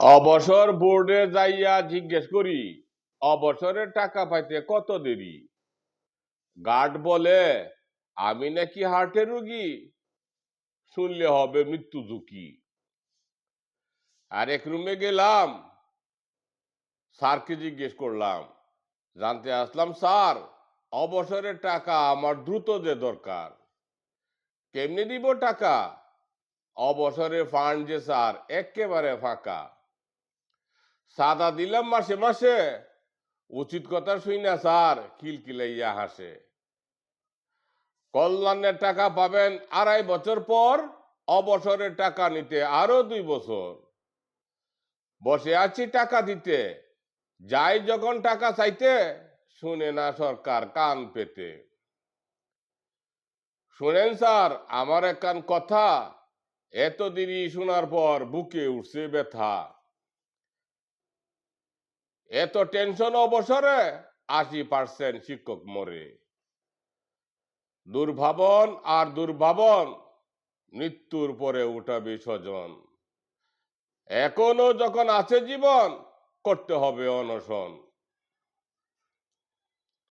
অবসর বোর্ডে যাইয়া জিজ্ঞেস করি, অবসরের টাকা পাইতে কত দেরি? গার্ড বলে, আমি নাকি হার্টের রুগী, শুনলে হবে মৃত্যু ঝুঁকি। আরেক রুমে গেলাম, স্যারকে জিজ্ঞেস করলাম, জানতে আসলাম, স্যার, অবসরের টাকা আমার দ্রুত যে দরকার। কেমনি দিব টাকা? অবসরের ফান্ড যে, স্যার একেবারে ফাঁকা। সাদা দিলাম মাসে মাসে। উচিত কথা শুই না, স্যার। কিলকিলাইয়া হাসে। কল্যাণের টাকা পাবেন আড়াই বছর পর, অবসরের টাকা নিতে আরও দুই বছর। বসে আছি টাকা দিতে। যাই যখন টাকা চাইতে, শুনে না সরকার কান পেতে। শুনেন, স্যার, আমার একখান কথা। এত দেরি শোনার পর বুকে উঠছে ব্যথা। এত টেনশন অবসরে আশি পার্সেন্ট শিক্ষক মরে। দুর্ভাবন আর দুর্ভাবন, মৃত্যুর পরে উঠাবে স্বজন। এখনও যখন আছে জীবন, করতে হবে অনশন।